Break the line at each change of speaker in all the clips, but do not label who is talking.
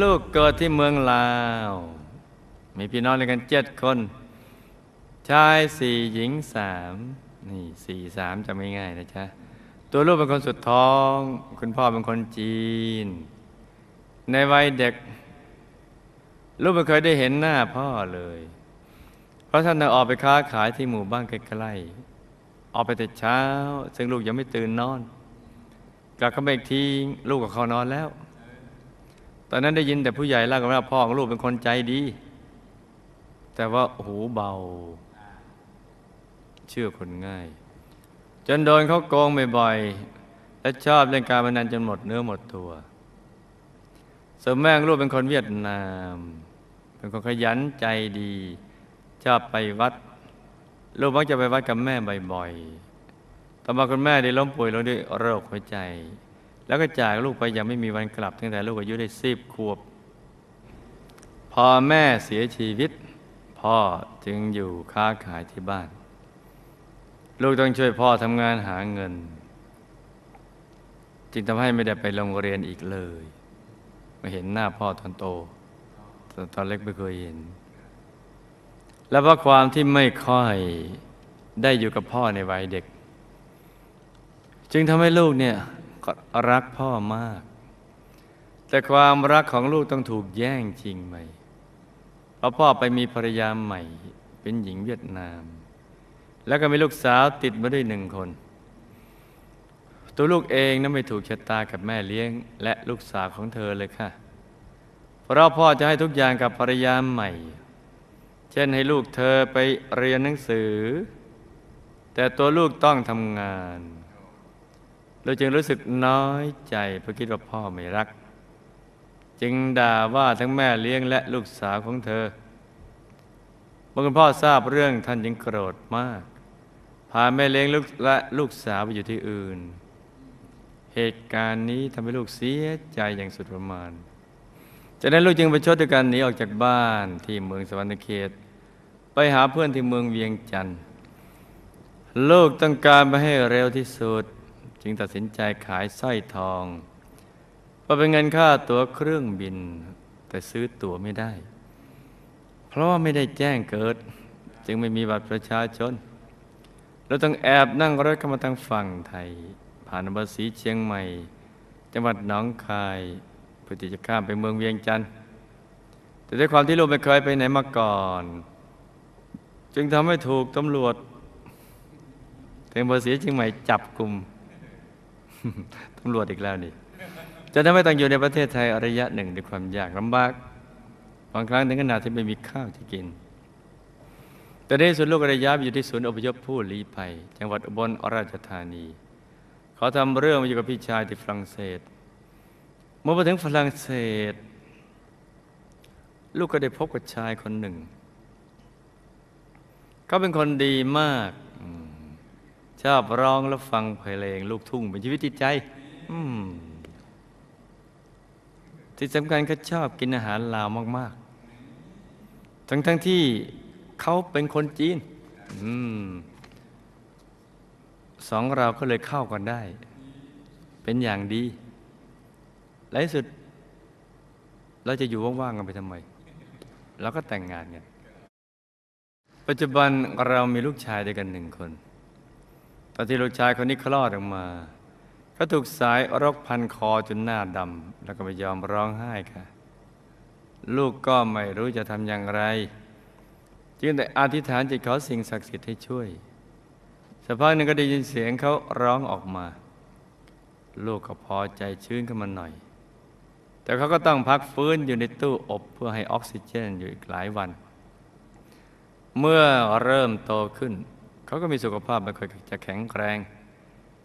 ลูกเกิดที่เมืองลาว มีพี่น้องด้วยกันเจ็ดคน ชายสี่หญิงสามนี่สี่สามจะไม่ง่ายนะจ๊ะ ตัวลูกเป็นคนสุดท้อง คุณพ่อเป็นคนจีน ในวัยเด็ก ลูกไม่เคยได้เห็นหน้าพ่อเลย เพราะท่านอออกไปค้าขายที่หมู่บ้านใกล้ๆออกไปแต่เช้า ซึ่งลูกยังไม่ตื่นนอนกลับเข้ามาอีกทีลูกกับเขานอนแล้ว อนนั้นได้ยินแต่ผู้ใหญ่เล่ากันว่าพ่อของลูกเป็นคนใจดี แต่ว่าหูเบา เชื่อคนง่าย จนโดนเขาโกงบ่อยๆและชอบเล่นการพนันจนหมดเนื้อหมดตัวส่วนแม่ลูกเป็นคนเวียดนาม เป็นคนขยันใจดี ชอบไปวัด ลูกมักจะไปวัดกับแม่บ่อยๆต่อมาคุณแม่ได้ล้มป่วยลงด้วยโรคหัวใจ แล้วก็จากลูกไปยังไม่มีวันกลับ ตั้งแต่ลูกอายุได้สิบขวบ พอแม่เสียชีวิต พ่อจึงอยู่ค้าขายที่บ้าน ลูกต้องช่วยพ่อทำงานหาเงิน จึงทำให้ไม่ได้ไปโรงเรียนอีกเลย มาเห็นหน้าพ่อตอนโตตอนตอนเล็กไม่เคยเห็น และเพราะความที่ไม่ค่อยได้อยู่กับพ่อในวัยเด็ก จึงทำให้ลูกเนี่ย รักพ่อมาก แต่ความรักของลูกต้องถูกแย่งจริงไหมเพราะพ่อไปมีภรรยาใหม่ เป็นหญิงเวียดนาม แล้วก็มีลูกสาวติดมาด้วยหนึ่งคน ตัวลูกเองนั้นไม่ถูกชะตากับแม่เลี้ยง และลูกสาวของเธอเลยค่ะ เพราะพ่อจะให้ทุกอย่างกับภรรยาใหม่ เช่นให้ลูกเธอไปเรียนหนังสือ แต่ตัวลูกต้องทำงาน เราจึงรู้สึกน้อยใจเพราะคิดว่าพ่อไม่รัก จึงด่าว่าทั้งแม่เลี้ยงและลูกสาวของเธอเมื่อคุณพ่อทราบเรื่องท่านจึงโกรธมาก พาแม่เลี้ยงลูกและลูกสาวไปอยู่ที่อื่น เหตุการณ์นี้ทำให้ลูกเสียใจอย่างสุดประมาณจากนั้นลูกจึงไปชดด้วยการหนีออกจากบ้านที่เมืองสวรรณเขต ไปหาเพื่อนที่เมืองเวียงจันทร์ลูกต้องการไปให้เร็วที่สุด จึงตัดสินใจขายสร้อยทองเพราะเป็นเงินค่าตั๋วเครื่องบิน แต่ซื้อตั๋วไม่ได้ เพราะว่าไม่ได้แจ้งเกิด จึงไม่มีบัตรประชาชน เราต้องแอบนั่งรถเข้ามาทางฝั่งไทย ผ่านอำเภอศรีเชียงใหม่ จังหวัดหนองคายเพื่อที่จะข้ามไปเมืองเวียงจันทร์แต่ด้วยความที่ลูกไม่เคยไปไหนมาก่อน จึงทำให้ถูกตำรวจถึงอำเภอสีเชียงใหม่จับกลุ่ม ตำรวจอีกแล้วนี่จะทำให้ต้องอยู่ในประเทศไทยระยะหนึ่งด้วยความยากลำบากบางครั้งถึงขนาดที่ไม่มีข้าวที่กิน แต่ในที่สุดลูกระยะอยู่ที่ศูนย์อพยพผู้ลี้ภัย จังหวัดอุบลราชธานี เขาทำเรื่องมาอยู่กับพี่ชายที่ฝรั่งเศส เมื่อมาถึงฝรั่งเศส ลูกก็ได้พบกับชายคนหนึ่ง เขาเป็นคนดีมาก ชอบร้องและฟังเพลงลูกทุ่งเป็นชีวิตจิตใจที่สำคัญเขาชอบกินอาหารลาวมาก ๆ ทั้งๆที่เขาเป็นคนจีนอสองเราก็เลยเข้ากันได้ เป็นอย่างดีและที่สุด เราจะอยู่ว่าง ๆ กันไปทำไมเราก็แต่งงานกัน ปัจจุบันเรามีลูกชายด้วยกันหนึ่งคน ตอนที่ลูกชายคนนี้คลอดออกมาก็ถูกสายรกพันคอจนหน้าดำแล้วก็ไม่ยอมร้องไห้ค่ะ ลูกก็ไม่รู้จะทำอย่างไร จึงแต่อธิษฐานจิตขอสิ่งศักดิ์สิทธิ์ให้ช่วยสักพักหนึ่งก็ได้ยินเสียงเขาร้องออกมา ลูกก็พอใจชื้นขึ้นมาหน่อย แต่เขาก็ต้องพักฟื้นอยู่ในตู้อบเพื่อให้ออกซิเจนอยู่อีกหลายวัน เมื่อเริ่มโตขึ้น เขาก็มีสุขภาพไม่ค่อยจะแข็งแรง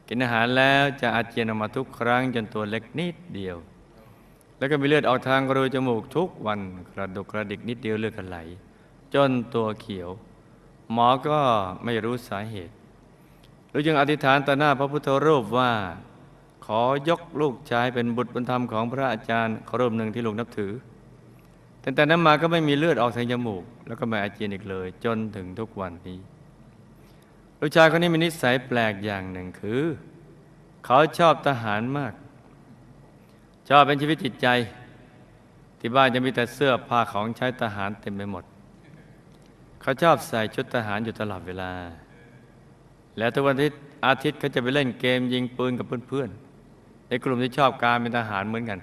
กินอาหารแล้วจะอาเจียนออกมาทุกครั้งจนตัวเล็กนิดเดียว แล้วก็มีเลือดออกทางรูจมูกทุกวันกระดุกกระดิกนิดเดียวเลือดก็ไหล จนตัวเขียว หมอก็ไม่รู้สาเหตุลูกจึงอธิษฐานต่อหน้าพระพุทธรูปว่า ขอยกลูกชายเป็นบุตรบุญธรรมของพระอาจารย์รูปหนึ่งที่ลูกนับถือแต่แต่นั้นมาก็ไม่มีเลือดออกทางจมูก แล้วก็ไม่อาเจียนอีกเลย จนถึงทุกวันนี้ ลูกชายคนนี้มีนิสัยแปลกอย่างหนึ่งคือ เขาชอบทหารมาก ชอบเป็นชีวิตจิตใจ ที่บ้านจะมีแต่เสื้อผ้าของใช้ทหารเต็มไปหมด เขาชอบใส่ชุดทหารอยู่ตลอดเวลา แล้วทุกวันอาทิตย์อาทิตย์เขาจะไปเล่นเกมยิงปืนกับเพื่อนๆในกลุ่มที่ชอบการเป็นทหารเหมือนกัน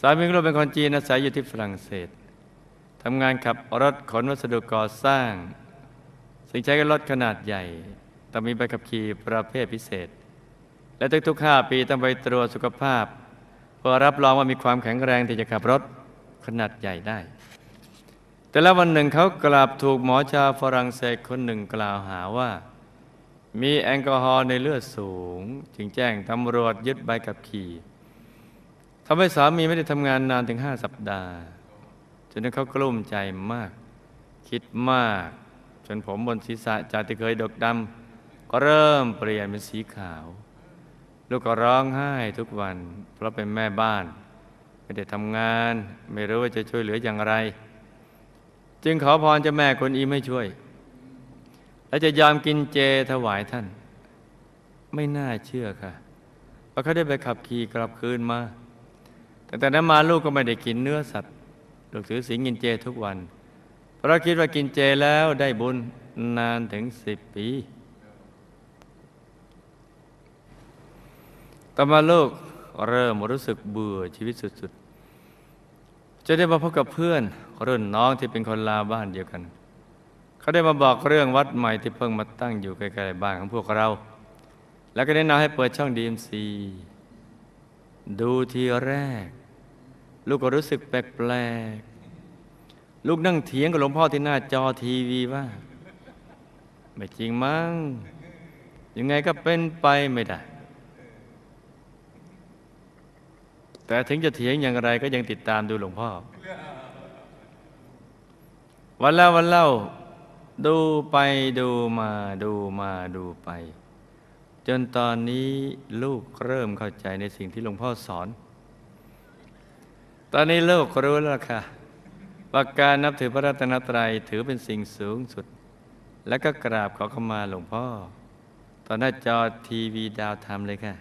สามีของเราเป็นคนจีนอาศัยอยู่ที่ฝรั่งเศสทำงานขับรถขนวัสดุก่อสร้าง สิ่งใช้กับรถขนาดใหญ่ต้องมีใบขับขี่ประเภทพิเศษ และทุกๆ 5 ปีต้องไปตรวจสุขภาพ เพื่อรับรองว่ามีความแข็งแรงที่จะขับรถขนาดใหญ่ได้ แต่แล้ววันหนึ่งเขากลับถูกหมอชาวฝรั่งเศสคนหนึ่งกล่าวหาว่า มีแอลกอฮอล์ในเลือดสูง จึงแจ้งตำรวจยึดใบขับขี่ทำให้สามีไม่ได้ทำงานนานถึงห้าสัปดาห์ จนเขากลุ้มใจมาก คิดมาก จนผมบนศีรษะจากที่เคยดกดำก็เริ่มเปลี่ยนเป็นสีขาว ลูกก็ร้องไห้ทุกวัน เพราะเป็นแม่บ้าน ไม่ได้ทำงาน ไม่รู้ว่าจะช่วยเหลืออย่างไร จึงขอพรเจ้าแม่คนอีไม่ช่วย และจะยอมกินเจถวายท่าน ไม่น่าเชื่อค่ะว่าเขาได้ไปขับขี่กลับคืนมาแต่แต่นั้นมาลูกก็ไม่ได้กินเนื้อสัตว์ลูกถือศีลกินเจทุกวัน เพราะคิดว่ากินเจแล้วได้บุญนานถึงสิบปีต่อมาลูกเริ่มรู้สึกเบื่อชีวิตสุดๆ จะได้มาพบกับเพื่อนรุ่นน้องที่เป็นคนลาบ้านเดียวกัน เขาได้มาบอกเรื่องวัดใหม่ที่เพิ่งมาตั้งอยู่ใกล้ๆบ้านของพวกเรา แล้วก็แนะนำให้เปิดช่องดีเอ็มซีดูทีแรก ลูกก็รู้สึกแปลกๆ ลูกนั่งเถียงกับหลวงพ่อที่หน้าจอทีวีว่า ไม่จริงมั้งยังไงก็เป็นไปไม่ได้ แต่ถึงจะเถียงอย่างไรก็ยังติดตามดูหลวงพ่อ วันแล้ววันเล่า ดูไปดูมาดูมาดูไป จนตอนนี้ลูกเริ่มเข้าใจในสิ่งที่หลวงพ่อสอน ตอนนี้ลูกรู้แล้วค่ะ ว่าการนับถือพระรัตนตรัยถือเป็นสิ่งสูงสุด และก็กราบขอเข้ามาหลวงพ่อ ตอนหน้าจอทีวีดาวทำเลยค่ะ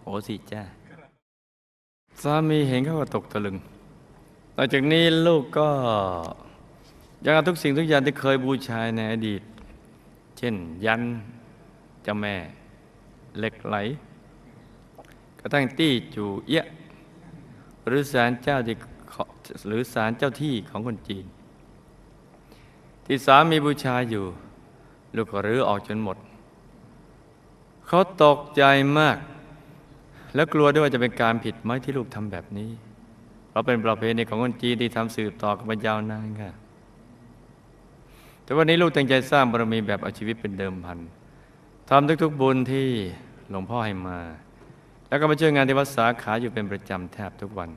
โหสิจ้าสามีเห็นเขาก็ตกตะลึง ต่อจากนี้ลูกก็ยังเอาทุกสิ่งทุกอย่างที่เคยบูชาในอดีต เช่น ยันเจ้าแม่เหล็กไหล กระทั่งตี้จูเอียะหรือศาลเจ้าที่ หรือศาลเจ้าที่ของคนจีน ที่สามีบูชาอยู่ ลูกก็รื้อออกจนหมด เขาตกใจมาก แล้วกลัวด้วยว่าจะเป็นการผิดไหมที่ลูกทำแบบนี้ เพราะเป็นประเพณีของคนจีนที่ทำสืบต่อกันมายาวนานค่ะแต่วันนี้ลูกตั้งใจสร้างบารมีแบบเอาชีวิตเป็นเดิมพันทำทุกๆบุญที่หลวงพ่อให้มา แล้วก็มาช่วยงานที่วัดสาขาอยู่เป็นประจำแทบทุกวัน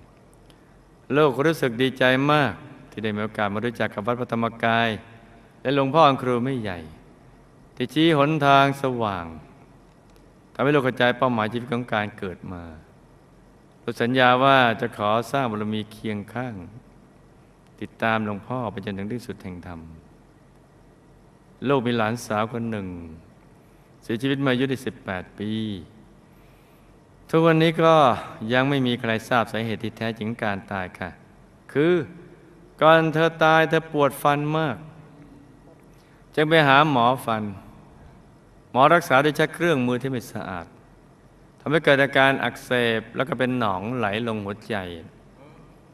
ลูกรู้สึกดีใจมาก ที่ได้มีโอกาสมารู้จักกับวัดพระธรรมกาย และหลวงพ่ออังครูไม่ใหญ่ ที่ชี้หนทางสว่างทำให้เราเข้าใจเป้าหมายชีวิตของการเกิดมาลูกสัญญาว่าจะขอสร้างบารมีเคียงข้าง ติดตามหลวงพ่อไปจนถึงที่สุดแห่งธรรมลูกมีหลานสาวคนหนึ่ง เสียชีวิตมาอายุได้18 ปี ทุกวันนี้ก็ยังไม่มีใครทราบสาเหตุที่แท้จริงการตายค่ะ คือก่อนเธอตายเธอปวดฟันมาก จึงไปหาหมอฟัน หมอรักษาด้วยใช้เครื่องมือที่ไม่สะอาดทำให้เกิดอาการอักเสบแล้วก็เป็นหนองไหลลงหัวใจ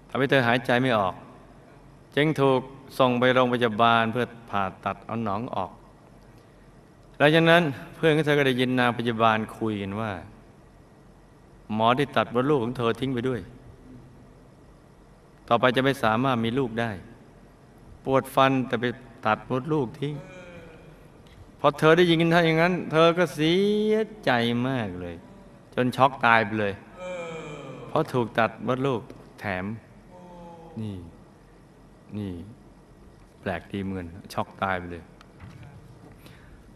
ทำให้เธอหายใจไม่ออก จึงถูกส่งไปโรงพยาบาลเพื่อผ่าตัดเอาหนองออกหลังจากนั้นเพื่อนของเธอก็ได้ยินนางพยาบาลคุยกันว่า หมอที่ตัดมดลูกของเธอทิ้งไปด้วย ต่อไปจะไม่สามารถมีลูกได้ ปวดฟันแต่ไปตัดมดลูกทิ้งพอเธอได้ยินท่าอย่างนั้น เธอก็เสียใจมากเลย จนช็อกตายไปเลย เพราะถูกตัดมดลูกแถม นี่ นี่ แปลกดีเหมือนช็อกตายไปเลย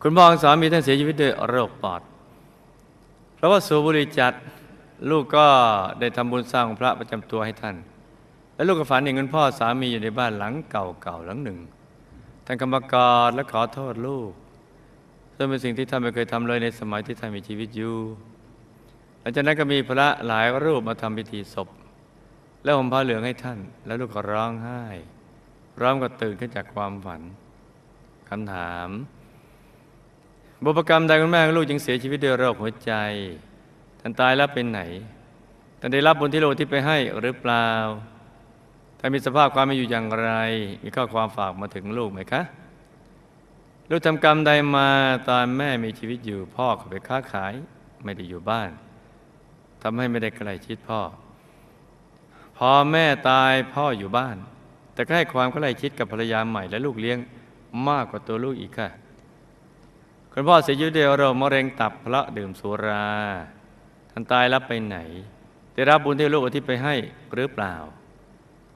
คุณพ่อสามีท่านเสียชีวิตด้วยโรคปอด เพราะว่าสูบบุหรี่จัด ลูกก็ได้ทำบุญสร้างพระประจำตัวให้ท่าน และลูกก็ฝันเห็นคุณพ่อสามีอยู่ในบ้านหลังเก่าๆหลังหนึ่งท่านกรรมกรและขอโทษลูกซึ่งเป็นสิ่งที่ท่านไม่เคยทำเลยในสมัยที่ท่านมีชีวิตอยู่หลังจากนั้นก็มีพระหลายรูปมาทำพิธีศพ แล้วผมผ้าเหลืองให้ท่าน แล้วลูกก็ร้องไห้ร้องก็ตื่นขึ้นจากความฝันคำถาม บุพกรรมใดคุณแม่ลูกจึงเสียชีวิตด้วยโรคหัวใจ ท่านตายแล้วเป็นไหนท่านได้รับบุญที่โลกที่ไปให้หรือเปล่าท่านมีสภาพความเป็นอยู่อย่างไร มีข้อความฝากมาถึงลูกไหมคะลูกทำกรรมใดมาตอนแม่มีชีวิตอยู่พ่อก็ไปค้าขาย ไม่ได้อยู่บ้านทำให้ไม่ได้ใกล้ชิดพ่อ พอแม่ตายพ่ออยู่บ้าน แต่ก็ให้ความใกล้ชิดกับภรรยาใหม่และลูกเลี้ยงมากกว่าตัวลูกอีกค่ะ คุณพ่อเสียชีวิตด้วยโรคมะเร็งตับเพราะดื่มสุรา ท่านตายแล้วไปไหน ได้รับบุญที่ลูกอุทิศไปให้หรือเปล่า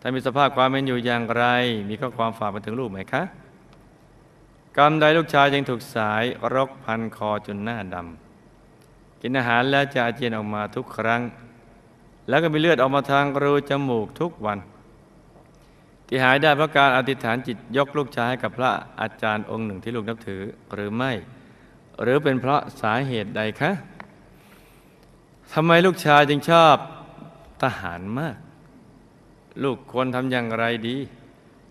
ท่านมีสภาพความเป็นอยู่อย่างไร มีข้อความฝากมาถึงลูกไหมคะ กรรมใดลูกชายยังถูกสายรกพันคอจนหน้าดำกินอาหารแล้วจะอาเจียนออกมาทุกครั้ง แล้วก็มีเลือดออกมาทางรูจมูกทุกวัน ที่หายได้เพราะการอธิษฐานจิตยกลูกชายให้กับพระอาจารย์องค์หนึ่งที่ลูกนับถือหรือไม่ หรือเป็นเพราะสาเหตุใดคะ ทำไมลูกชายจึงชอบทหารมาก ลูกควรทำอย่างไรดี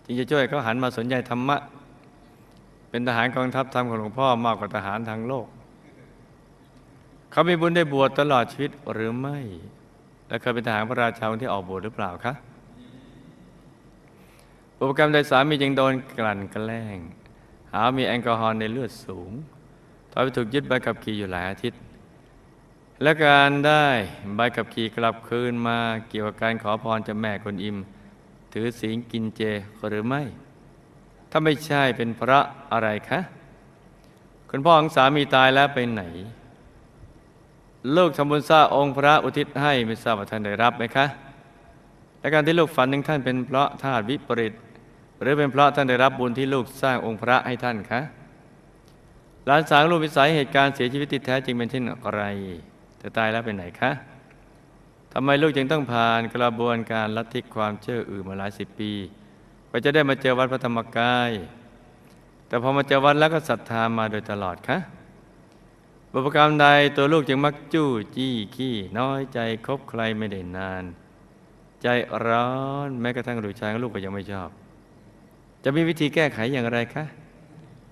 จึงจะช่วยเขาหันมาสนใจธรรมะ เป็นทหารกองทัพธรรมของหลวงพ่อมากกว่าทหารทางโลก เขามีบุญได้บวชตลอดชีวิตหรือไม่ และเคยเป็นทหารพระราชาที่ออกบวชหรือเปล่าคะอุปกรรมใดสามีจึงโดนกลั่นแกล้ง หามีแอลกอฮอล์ในเลือดสูงทำให้ถูกยึดใบขับขี่อยู่หลายอาทิตย์ และการได้ใบขับขี่กลับคืนมาเกี่ยวกับการขอพรจากแม่คนอิม ถือศีลกินเจหรือไม่ ถ้าไม่ใช่เป็นพระอะไรคะคุณพ่อของสามีตายแล้วไปไหน ลูกทำบุญสร้างองค์พระอุทิศให้ไม่ทราบว่าท่านได้รับไหมคะและการที่ลูกฝันถึงท่านเป็นเพราะธาตุวิปริตหรือเป็นเพราะท่านได้รับบุญที่ลูกสร้างองค์พระให้ท่านคะหลานสาวลูกวิสัยเหตุการณ์เสียชีวิตที่แท้จริงเป็นเช่นไร จะตายแล้วเป็นไหนคะทำไมลูกจึงต้องผ่านกระบวนการลัทธิความเชื่ออื่นมาหลายสิบปีกว่าจะได้มาเจอวัดพระธรรมกาย แต่พอมาเจอวัดแล้วก็ศรัทธามาโดยตลอดคะบุพกรรมใดตัวลูกจึงมักจู้จี้ขี้น้อยใจคบใครไม่ได้นาน ใจร้อนแม้กระทั่งลูกชายงลูกก็ยังไม่ชอบ จะมีวิธีแก้ไขอย่างไรคะ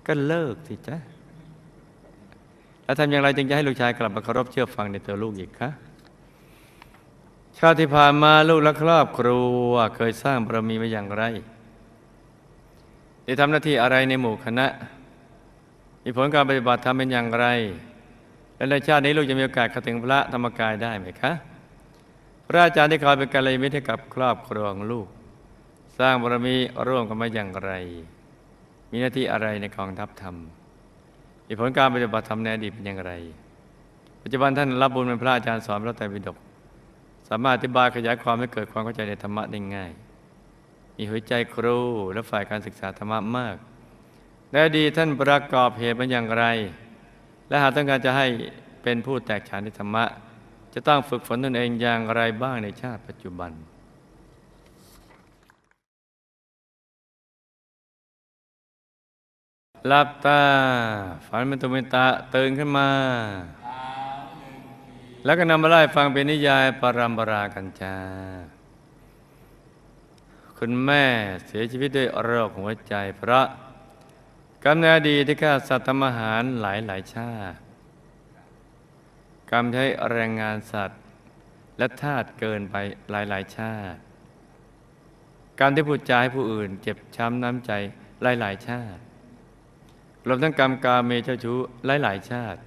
ก็เลิกสิจ๊ะ แล้วทำอย่างไรจึงจะให้ลูกชายกลับมาเคารพเชื่อฟังในตัวลูกอีกคะชาติที่ผ่านมาลูกและครอบครัวเคยสร้างบารมีมาอย่างไร ได้ทำหน้าที่อะไรในหมู่คณะ มีผลการปฏิบัติทำเป็นอย่างไร และในชาตินี้ลูกจะมีโอกาสเข้าถึงพระธรรมกายได้ไหมคะ พระอาจารย์ที่คอยเป็นกัลยาณมิตรให้กับครอบครัวของลูก สร้างบารมีร่วมกันมาอย่างไร มีหน้าที่อะไรในกองทัพธรรม ผลการปฏิบัติธรรมในอดีตเป็นอย่างไร ปัจจุบันท่านรับบุญเป็นพระอาจารย์สอนพระไตรปิฎกสามารถอธิบายขยายความให้เกิดความเข้าใจในธรรมะได้ง่าย มีหัวใจครูและฝ่ายการศึกษาธรรมะมากในอดีตท่านประกอบเหตุเป็นอย่างไร และหากต้องการจะให้เป็นผู้แตกฉานในธรรมะ จะต้องฝึกฝนตนเองอย่างไรบ้างในชาติปัจจุบัน หลับตา ฝันเป็นตุเป็นตาตื่นขึ้นมา แล้วก็นำมาไล่ฟังเป็นนิยายปรัมปรากันจา คุณแม่เสียชีวิตด้วยโรคหัวใจเพราะกรรมในอดีตที่ฆ่าสัตว์ทำอาหารหลายหลายชาติกรรมใช้แรงงานสัตว์ และทาสเกินไปหลายหลายชาติกรรที่พูดจาให้ผู้อื่น เจ็บช้ำน้ำใจหลายหลายชาติ รวมทั้งกรรมกาเมเจ้าชู้หลายหลายชาติ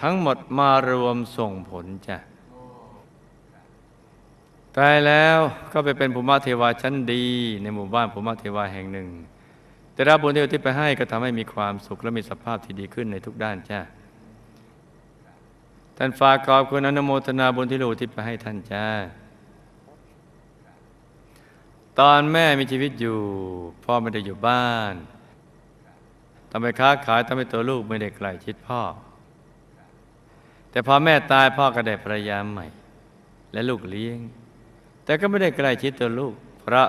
ทั้งหมดมารวมส่งผลจ้ะตายแล้วก็ไปเป็นภูมิเทวาชั้นดี ในหมู่บ้านภูมิเทวาแห่งหนึ่ง แต่รับบุญที่อุที่ไปให้ก็ทำให้มีความสุขและมีสภาพที่ดีขึ้นในทุกด้านจ้าท่านฝากขอบคุณอนุโมทนาบุญที่ลูกที่ไปให้ท่านจ้า ตอนแม่มีชีวิตอยู่ พ่อไม่ได้อยู่บ้าน ทำไปค้าขายทำให้ตัวลูกไม่ได้ใกล้ชิดพ่อ แต่พอแม่ตายพ่อก็ได้ภรรยาใหม่ และลูกเลี้ยง แต่ก็ไม่ได้ใกล้ชิดตัวลูก เพราะ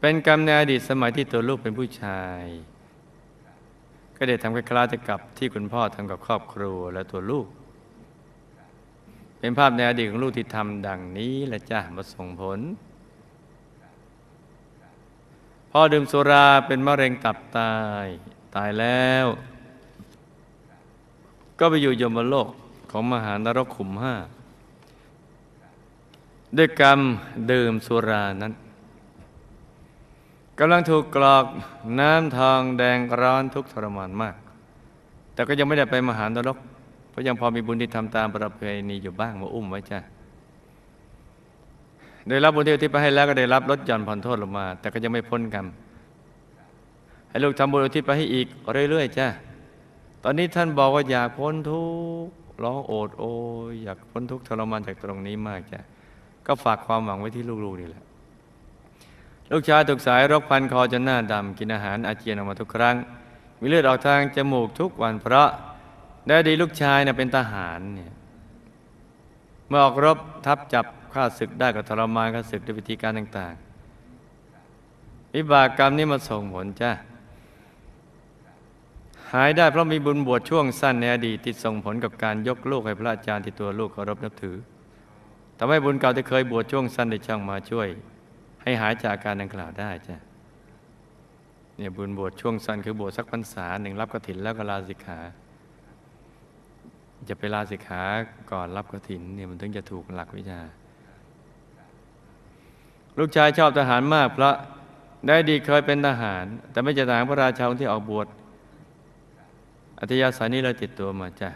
เป็นกรรมในอดีตสมัยที่ตัวลูกเป็นผู้ชาย ก็ได้ทำคล้ายๆกับที่คุณพ่อทำกับครอบครัวและตัวลูก เป็นภาพในอดีตของลูกที่ทำดังนี้และจ้ะมาส่งผล พ่อดื่มสุราเป็นมะเร็งตับตาย ตายแล้ว ก็ไปอยู่ยมโลกของมหานรกขุมห้าด้วยกรรมดื่มสุรานั้นกำลังถูกกรอกน้ำทองแดงร้อนทุกทรมานมาก แต่ก็ยังไม่ได้ไปมหานรก เพราะยังพอมีบุญที่ทำตามประเพณีอยู่บ้างมาอุ้มไว้จ้ะ ได้รับบุญที่อุที่ไปให้แล้วก็ได้รับลดหย่อนผ่อนโทษลงมา แต่ก็ยังไม่พ้นกรรมให้ลูกทำบุญอุทิศไปให้อีกเรื่อยๆจ้ะตอนนี้ท่านบอกว่าอยากพ้นทุกข์ร้องโอดโอยอยากพ้นทุกข์ทรมานจากตรงนี้มากจ้ะก็ฝากความหวังไว้ที่ลูกๆนี่แหละ ลูกชายถูกสายรกพันคอจนหน้าดำกินอาหารอาเจียนออกมาทุกครั้ง มีเลือดออกทางจมูกทุกวันเพราะได้ดีลูกชายเน่ยเป็นทหารเนี่ยเมื่อออกรบทับจับข้าศึกได้ก็ทรมานข้าศึกด้วยวิธีการต่าง ๆ วิบากกรรมนี้มาส่งผลจ้าหายได้เพราะมีบุญบวชช่วงสั้นในอดีตที่ส่งผลกับการยกลูกให้พระอาจารย์ที่ตัวลูกเคารพนับถือทำให้บุญเก่าที่เคยบวชช่วงสั้นได้ช่างมาช่วย ให้หายจากอาการดังกล่าวได้จ้ะเนี่ยบุญบวชช่วงสั้นคือบวชสักพรรษาหนึ่งรับกฐินแล้วก็ลาสิกขาจะไปลาสิกขาก่อนรับกฐินเนี่ยมันถึงจะถูกหลักวิชา ลูกชายชอบทหารมากเพราะได้ดีเคยเป็นทหาร แต่ไม่จะทหารพระราชาองค์ที่ออกบวชอัธยาศัยนี้เราติดตัวมาจ้ะ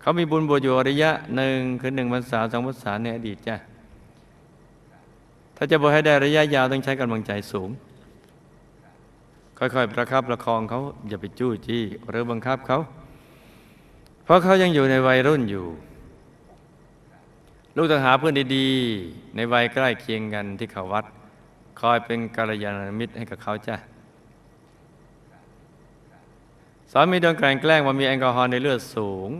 เขามีบุญบวชอยู่ระยะหนึ่งคือหนึ่งพรรษาสองพรรษาในอดีตจ้ะถ้าจะบวชให้ได้ระยะยาวต้องใช้กำลังใจสูง ค่อยๆประคับประคองเขาอย่าไปจู้จี้หรือบังคับเขา เพราะเขายังอยู่ในวัยรุ่นอยู่ ลูกต้องหาเพื่อนดีๆ ในวัยใกล้เคียงกันที่เขาวัด คอยเป็นกัลยาณมิตรให้กับเขาจ้ะสามีโดนกลั่นแกล้งว่ามีแอลกอฮอล์ในเลือดสูง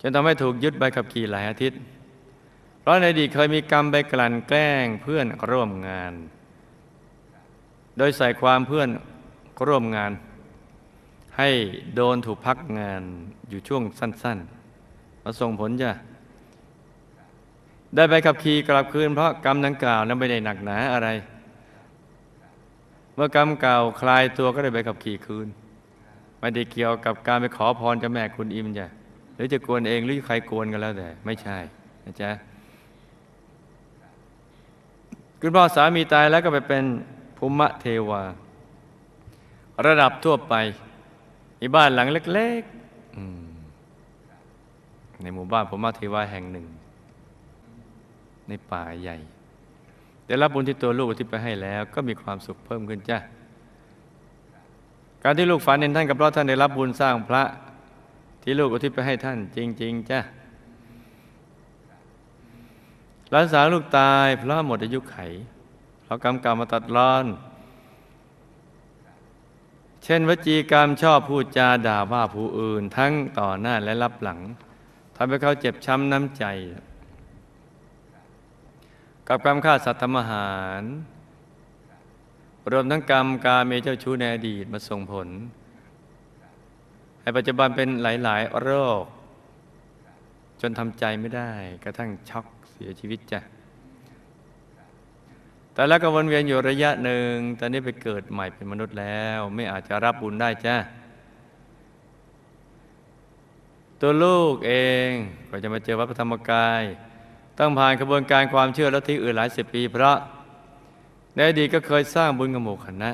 จนทำให้ถูกยึดใบขับขี่หลายอาทิตย์ เพราะในอดีตเคยมีกรรมไปกลั่นแกล้งเพื่อนร่วมงาน โดยใส่ความเพื่อนร่วมงาน ให้โดนถูกพักงานอยู่ช่วงสั้นๆมาส่งผลจ้ะ ได้ใบขับขี่กลับคืนเพราะกรรมดังกล่าวนั้นไม่ได้หนักหนาอะไร เมื่อกรรมเก่าคลายตัวก็ได้ใบขับขี่คืน ไม่ได้เกี่ยวกับการไปขอพรจ้าแม่คุณอิมจ้ะหรือจะกวนเองหรือใครกวนกันแล้วแต่ ไม่ใช่นะจ๊ะคุณพ่อสามีตายแล้วก็ไปเป็นภูมิเทวา ระดับทั่วไปมีบ้านหลังเล็กๆในหมู่บ้านภูมิเทวาแห่งหนึ่ง ในป่าใหญ่ได้รับบุญที่ตัวลูกที่ไปให้แล้วก็มีความสุขเพิ่มขึ้นจ้ะการที่ลูกฝันเห็นท่านกับเพราะท่านได้รับบุญสร้างพระที่ลูกอุทิศไปให้ท่านจริง ๆจ้ะหลานสาวลูกตายเพราะหมดอายุไขเพราะกรรมก่ามาตัดรอน เช่นวจีกรรมชอบพูดจาด่าว่าผู้อื่น ทั้งต่อหน้าและรับหลังทำให้เขาเจ็บช้ำน้ำใจ กับกรรมฆ่าสัตว์ทำอาหาร รวมทั้งกรรมการเมเจ้าชู้ในอดีตมาส่งผลให้ปัจจุบันเป็นหลาย ๆ โรค จนทำใจไม่ได้ กระทั่งช็อกเสียชีวิตจ้ะแต่แล้วก็วนเวียนอยู่ระยะหนึ่งตอนนี้ไปเกิดใหม่เป็นมนุษย์แล้ว ไม่อาจจะรับบุญได้จ้ะตัวลูกเองก็จะมาเจอวัดพระธรรมกาย ต้องผ่านกระบวนการความเชื่อและที่อื่นหลายสิบปี เพราะในอดีตก็เคยสร้างบุญกับหมู่คณะ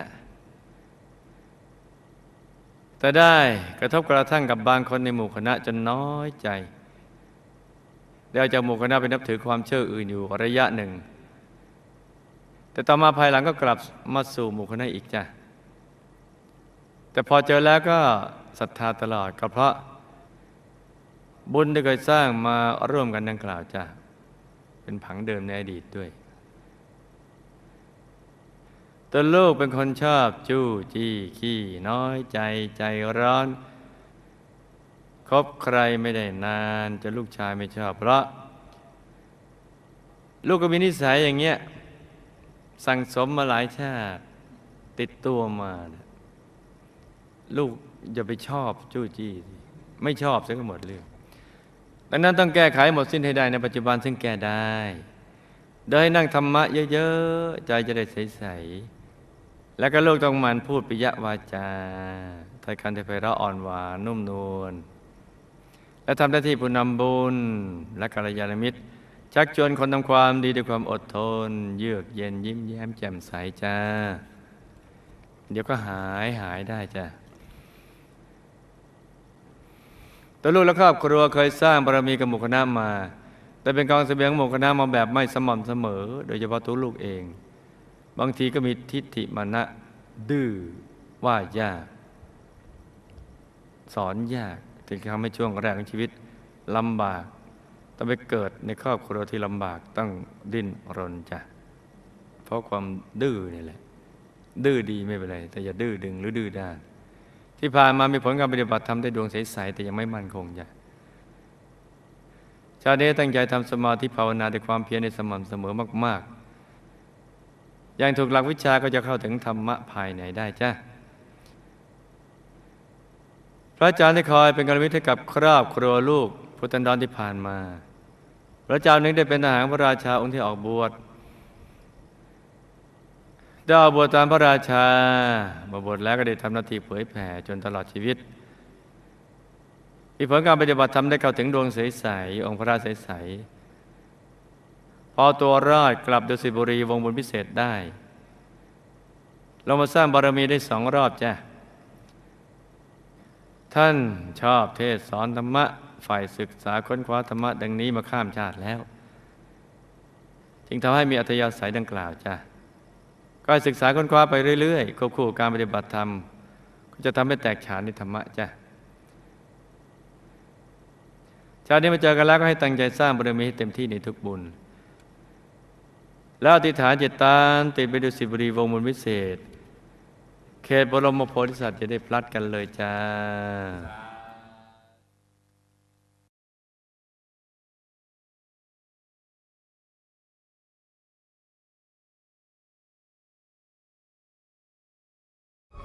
แต่ได้กระทบกระทั่งกับบางคนในหมู่คณะจนน้อยใจได้เอาจากหมู่คณะไปนับถือความเชื่ออื่นอยู่ระยะหนึ่ง แต่ต่อมาภายหลังก็กลับมาสู่หมู่คณะอีกจ้ะแต่พอเจอแล้วก็ศรัทธาตลอดก็เพราะบุญที่เคยสร้างมาร่วมกันดังกล่าวจ้ะ เป็นผังเดิมในอดีตด้วยตัวลูกเป็นคนชอบจู้จี้ขี้น้อยใจใจร้อนคบใครไม่ได้นานจะลูกชายไม่ชอบเพราะ ลูกก็มีนิสัยอย่างเงี้ยสั่งสมมาหลายชาติติดตัวมา ลูกอย่าไปชอบจู้จี้ ไม่ชอบซะก็หมดเรื่อง ดังนั้นต้องแก้ไขหมดสิ้นให้ได้ในปัจจุบันซึ่งแก้ได้ โดยนั่งธรรมะเยอะๆ ใจจะได้ใสๆ แล้วก็ลูกต้องมันพูดปิยวาจาถ้อยคำที่ไพเราะอ่อนหวานนุ่มนวล และทำหน้าที่ผู้นำบุญและกัลยาณมิตร ชักชวนคนทำความดีด้วยความอดทน เยือกเย็นยิ้มแย้มแจ่มใสจ้า เดี๋ยวก็หายหายได้จ้า ตัวลูกและครอบครัวเคยสร้างบารมีกับหมู่คณะมา แต่เป็นกองเสบียงหมู่คณะมาแบบไม่สม่ำเสมอ โดยเฉพาะตัวลูกเอง บางทีก็มีทิฏฐิมานะดื้อว่ายาก สอนยากถึงทำให้ช่วงแรกของชีวิตลำบาก ต้องไปเกิดในครอบครัวที่ลำบากต้องดิ้นรนจ้ะเพราะความดื้อนี่แหละดื้อดีไม่เป็นไร แต่อย่าดื้อดึงหรือดื้อด้าน ที่ผ่านมามีผลการปฏิบัติทำได้ดวงใสๆแต่ยังไม่มั่นคงจ้ะชาตินี้ตั้งใจทำสมาธิภาวนาด้วยความเพียรในสม่ำเสมอมาก ๆ อย่างถูกหลักวิชาก็จะเข้าถึงธรรมะภายในได้จ้ะพระอาจารย์ได้คอยเป็นกรวิทย์ให้กับครอบครัวลูกพุทธันดรที่ผ่านมา พระเจ้านึงได้เป็นทหารพระราชาองค์ที่ออกบวช ได้ออกบวชตามพระราชาบวชแล้วก็ได้ทำหน้าที่เผยแผ่จนตลอดชีวิตมีผลการปฏิบัติทำได้เข้าถึงดวงใสๆองค์พระราชใสๆพอตัวรอดกลับดุสิตบุรีวงบุญพิเศษได้เรามาสร้างบารมีได้สองรอบจ้ะท่านชอบเทศสอนธรรมะ ฝ่ายศึกษาค้นคว้าธรรมะดังนี้มาข้ามชาติแล้ว จึงทำให้มีอัธยาศัยดังกล่าวจ้ะ ก็ให้ศึกษาค้นคว้าไปเรื่อยๆควบคู่กับการปฏิบัติธรรม ก็จะทำให้แตกฉานในธรรมะจ้ะชาตินี้มาเจอกันแล้วก็ให้ตั้งใจสร้างบารมีให้เต็มที่ในทุกบุญ แล้วอธิษฐานจิตตามติดไปดูสิบรีวงบุญวิเศษ เขตบรมโพธิสัตว์จะได้พลัดกันเลยจ้า